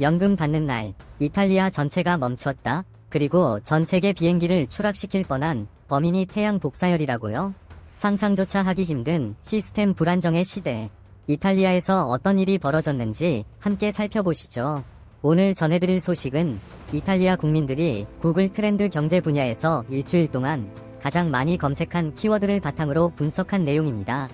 연금 받는 날, 이탈리아 전체가 멈추었다. 그리고 전 세계 비행기를 추락시킬 뻔한 범인이 태양 복사열이라고요? 상상조차 하기 힘든 시스템 불안정의 시대. 이탈리아에서 어떤 일이 벌어졌는지 함께 살펴보시죠. 오늘 전해드릴 소식은 이탈리아 국민들이 구글 트렌드 경제 분야에서 일주일 동안 가장 많이 검색한 키워드를 바탕으로 분석한 내용입니다.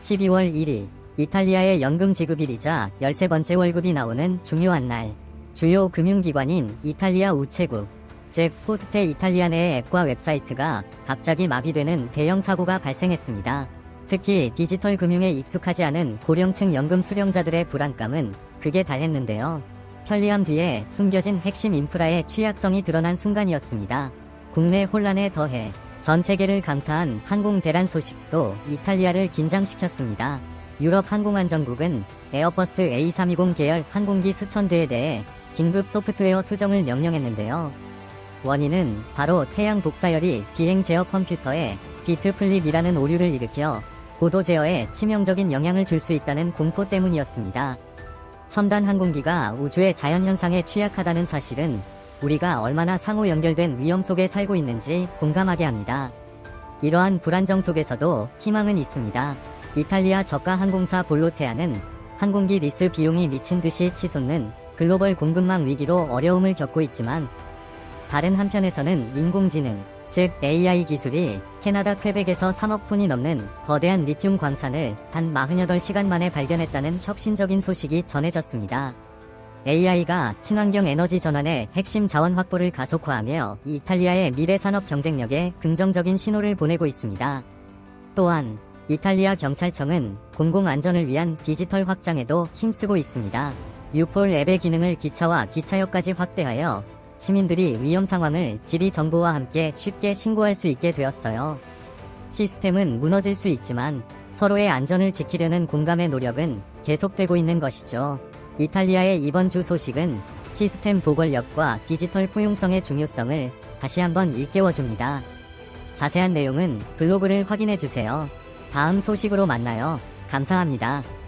12월 1일 이탈리아의 연금 지급일이자 13번째 월급이 나오는 중요한 날 주요 금융기관인 이탈리아 우체국 즉 포스테 이탈리아네의 앱과 웹사이트가 갑자기 마비되는 대형 사고가 발생했습니다. 특히 디지털 금융에 익숙하지 않은 고령층 연금 수령자들의 불안감은 극에 달했는데요. 편리함 뒤에 숨겨진 핵심 인프라의 취약성이 드러난 순간이었습니다. 국내 혼란에 더해 전 세계를 강타한 항공 대란 소식도 이탈리아를 긴장시켰습니다. 유럽 항공안전국은 에어버스 A320 계열 항공기 수천 대에 대해 긴급 소프트웨어 수정을 명령했는데요. 원인은 바로 태양 복사열이 비행 제어 컴퓨터에 비트 플립이라는 오류를 일으켜 고도 제어에 치명적인 영향을 줄 수 있다는 공포 때문이었습니다. 첨단 항공기가 우주의 자연현상에 취약하다는 사실은 우리가 얼마나 상호 연결된 위험 속에 살고 있는지 공감하게 합니다. 이러한 불안정 속에서도 희망은 있습니다. 이탈리아 저가 항공사 볼로테아는 항공기 리스 비용이 미친 듯이 치솟는 글로벌 공급망 위기로 어려움을 겪고 있지만 다른 한편에서는 인공지능, 즉 AI 기술이 캐나다 퀘벡에서 3억 톤이 넘는 거대한 리튬 광산을 단 48시간 만에 발견했다는 혁신적인 소식이 전해졌습니다. AI가 친환경 에너지 전환의 핵심 자원 확보를 가속화하며 이탈리아의 미래 산업 경쟁력에 긍정적인 신호를 보내고 있습니다. 또한 이탈리아 경찰청은 공공안전을 위한 디지털 확장에도 힘쓰고 있습니다. 유폴 앱의 기능을 기차와 기차역까지 확대하여 시민들이 위험 상황을 지리 정보와 함께 쉽게 신고할 수 있게 되었어요. 시스템은 무너질 수 있지만 서로의 안전을 지키려는 공감의 노력은 계속되고 있는 것이죠. 이탈리아의 이번 주 소식은 시스템 보궐력과 디지털 포용성의 중요성을 다시 한번 일깨워줍니다. 자세한 내용은 블로그를 확인해주세요. 다음 소식으로 만나요. 감사합니다.